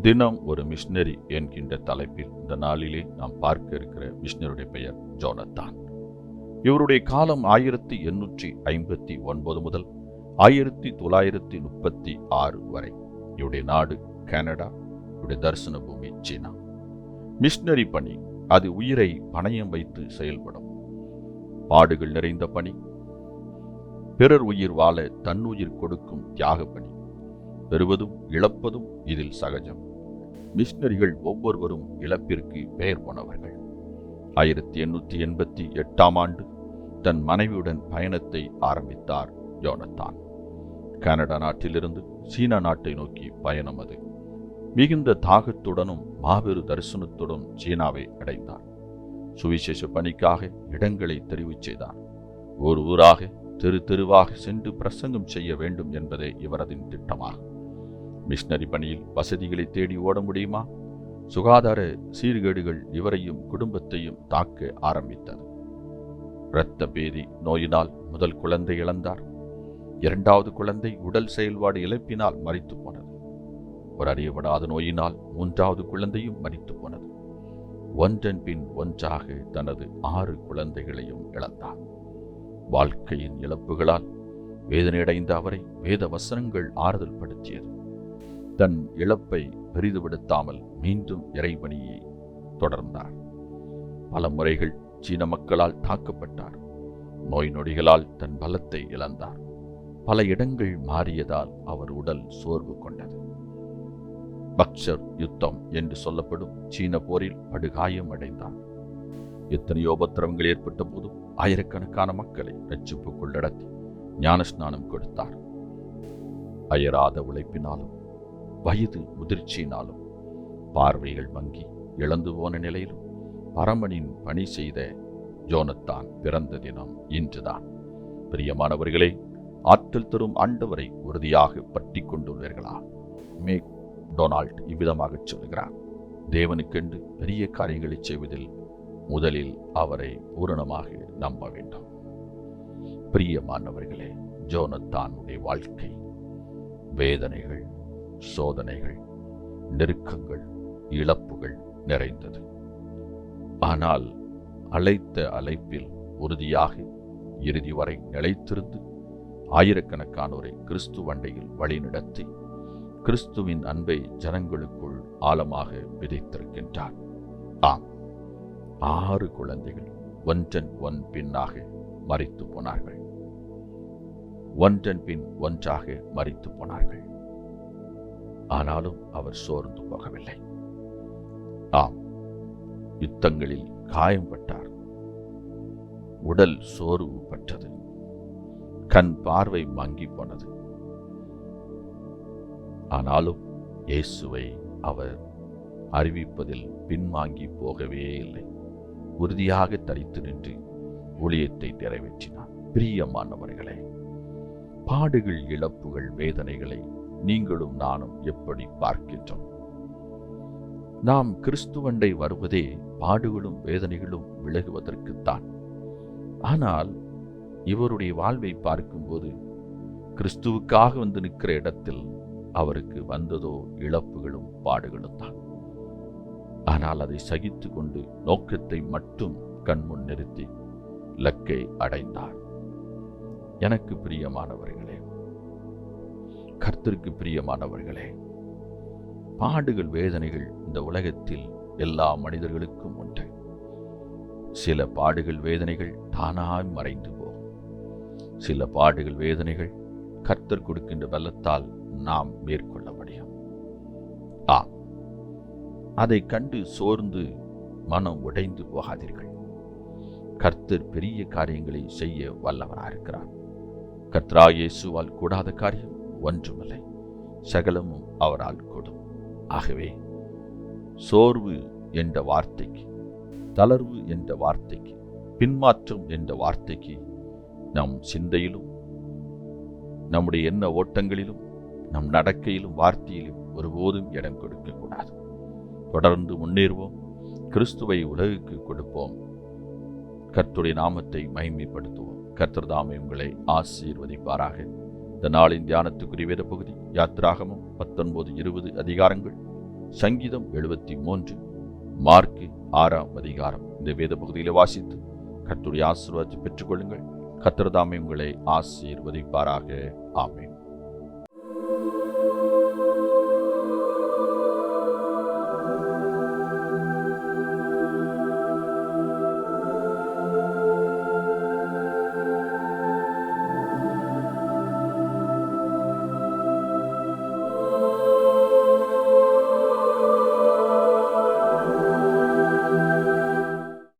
தினம் ஒரு மிஷினரி என்கின்ற தலைப்பில் இந்த நாளிலே நாம் பார்க்க இருக்கிற மிஷினருடைய பெயர் ஜோனத்தான். இவருடைய காலம் ஆயிரத்தி எண்ணூற்றி ஐம்பத்தி ஒன்பது முதல் ஆயிரத்தி தொள்ளாயிரத்தி முப்பத்தி ஆறு வரை. இவருடைய நாடு கனடா இவருடைய தரிசன பூமி சீனா. மிஷினரி பணி அது உயிரை பணயம் வைத்து செயல்படும். பாடுகள் நிறைந்த பணி பிறர் உயிர் வாழ தன்னுயிர் கொடுக்கும் தியாக பணி. பெறுவதும் இழப்பதும் இதில் சகஜம். மிஷினரிகள் ஒவ்வொருவரும் இழப்பிற்கு பெயர் போனவர்கள். ஆயிரத்தி எண்ணூற்றி எண்பத்தி எட்டாம் ஆண்டு தன் மனைவியுடன் பயணத்தை ஆரம்பித்தார் ஜோனத்தான் கனடா நாட்டிலிருந்து சீனா நாட்டை நோக்கி பயணம் அது. மிகுந்த தாகத்துடனும் மாபெரு தரிசனத்துடன் சீனாவை அடைந்தார். சுவிசேஷ பணிக்காக இடங்களை தெரிவு செய்தார். ஒரு ஊராக தெரு தெருவாக சென்று பிரசங்கம் செய்ய வேண்டும் என்பதே இவரதின் திட்டமாகும். மிஷினரி பணியில் வசதிகளை தேடி ஓட முடியுமா? சுகாதார சீர்கேடுகள் இவரையும் குடும்பத்தையும் தாக்க ஆரம்பித்தது. இரத்த பேதி நோயினால் முதல் குழந்தை இழந்தார். இரண்டாவது குழந்தை உடல் செயல்பாடு இழப்பினால் மறித்து போனது. ஒரு அறியப்படாத நோயினால் மூன்றாவது குழந்தையும் மறித்து போனது. ஒன்றன் பின் ஒன்றாக தனது ஆறு குழந்தைகளையும் இழந்தார். வாழ்க்கையின் இழப்புகளால் வேதனையடைந்த அவரை வேத வசனங்கள் ஆறுதல் படுத்தியது தன் இழப்பை பெரிதுபடுத்தாமல் மீண்டும் இறைபணியை தொடர்ந்தார். பல முறைகள் சீன மக்களால் தாக்கப்பட்டார். நோய் நொடிகளால் தன் பலத்தை இழந்தார். பல இடங்கள் மாறியதால் அவர் உடல் சோர்வு கொண்டது. பக்சர் யுத்தம் என்று சொல்லப்படும் சீன போரில் படுகாயம் அடைந்தார். எத்தனையோ உபத்திரவங்கள் ஏற்பட்ட போதும் ஆயிரக்கணக்கான மக்களை ரட்சிப்புக்குள் நடத்தி ஞானஸ்நானம் கொடுத்தார். அயராத உழைப்பினாலும் வயது முதிர்ச்சியினாலும் பார்வைகள் மங்கி இழந்து போன நிலையிலும் பரமனின் பணி செய்த ஜோனத்தான் பிறந்த தினம் இன்றுதான். பிரியமானவர்களே ஆற்றல் தரும் ஆண்டவரை உறுதியாக பற்றி கொண்டுள்ளீர்களா? மே டொனால்ட் இவ்விதமாக சொல்கிறார் தேவனுக்கென்று பெரிய காரியங்களை செய்வதில் முதலில் அவரை பூரணமாக நம்ப வேண்டும். பிரியமானவர்களே ஜோனத்தானுடைய வாழ்க்கை வேதனைகள் சோதனைகள் நெருக்கங்கள் இழப்புகள் நிறைந்தது. ஆனால் அழைத்த அழைப்பில் உறுதியாக இறுதி வரை நிலைத்திருந்து ஆயிரக்கணக்கானோரை கிறிஸ்து வண்டையில் வழிநடத்தி கிறிஸ்துவின் அன்பை ஜனங்களுக்குள் ஆழமாக விதைத்திருக்கின்றார் ஆம் ஆறு குழந்தைகள் ஒன்றன் ஒன் பின்னாக மறித்து போனார்கள். ஒன்றன் பின் ஒன்றாக மறித்து போனார்கள். ஆனாலும் அவர் சோர்ந்து போகவில்லை. ஆம் யுத்தங்களில் காயம்பட்டார் உடல் சோர்வு பட்டது. கண் பார்வை மங்கி போனது. ஆனாலும் இயேசுவை அவர் அறிவிப்பதில் பின்வாங்கி போகவே இல்லை. உறுதியாக தரித்து நின்று ஊழியத்தை நிறைவேற்றினார். பிரியமானவர்களே பாடுகள் இழப்புகள் வேதனைகளை நீங்களும் நானும் எப்படி பார்க்கின்றோம்? நாம் கிறிஸ்துவண்டை வருவதே பாடுகளும் வேதனைகளும் விலகுவதற்குத்தான். ஆனால் இவருடைய வாழ்வை பார்க்கும்போது கிறிஸ்துவுக்காக வந்து நிற்கிற இடத்தில் அவருக்கு வந்ததோ இழப்புகளும் பாடுகளும் தான். ஆனால் அதை சகித்து கொண்டு நோக்கத்தை மட்டும் கண்முன் நிறுத்தி லக்கை அடைந்தார். எனக்கு பிரியமானவர்களே கர்த்தருக்கு பிரியமானவர்களே பாடுகள் வேதனைகள் இந்த உலகத்தில் எல்லா மனிதர்களுக்கும் உண்டு. சில பாடுகள் வேதனைகள் தானாய் மறைந்து போகும். சில பாடுகள் வேதனைகள் கர்த்தர் கொடுக்கின்ற பலத்தால் நாம் மேற்கொள்ள முடியும். ஆம் அதை கண்டு சோர்ந்து மனம் உடைந்து போகாதீர்கள். கர்த்தர் பெரிய காரியங்களை செய்ய வல்லவராக இருக்கிறார் கர்த்தரா இயேசுவால் கூடாத காரியம் ஒன்றுமில்லை. சகலமும் அவரால் கூடும். ஆகவே சோர்வு என்ற வார்த்தைக்கு தளர்வு என்ற வார்த்தைக்கு பின்மாற்றம் என்ற வார்த்தைக்கு நம் சிந்தையிலும் நம்முடைய எண்ண ஓட்டங்களிலும் நம் நடக்கையிலும் வார்த்தையிலும் ஒருபோதும் இடம் கொடுக்கக்கூடாது. தொடர்ந்து முன்னேறுவோம். கிறிஸ்துவை உலகுக்கு கொடுப்போம். கர்த்துடைய நாமத்தை மகிமைப்படுத்துவோம். கர்த்தர் தாமே உங்களை ஆசீர்வதிப்பாராக. இந்த நாளின் தியானத்துக்குரிய வேத பகுதி யாத்ராகமம் பத்தொன்பது இருபது அதிகாரங்கள் சங்கீதம் எழுபத்தி மூன்று மார்க்கு ஆறாம் அதிகாரம். இந்த வேத பகுதியில் வாசித்து கத்துடைய ஆசீர்வாதத்தை பெற்றுக்கொள்ளுங்கள். கத்திரதாமை உங்களை ஆசீர்வதிப்பாராக. ஆமேன்.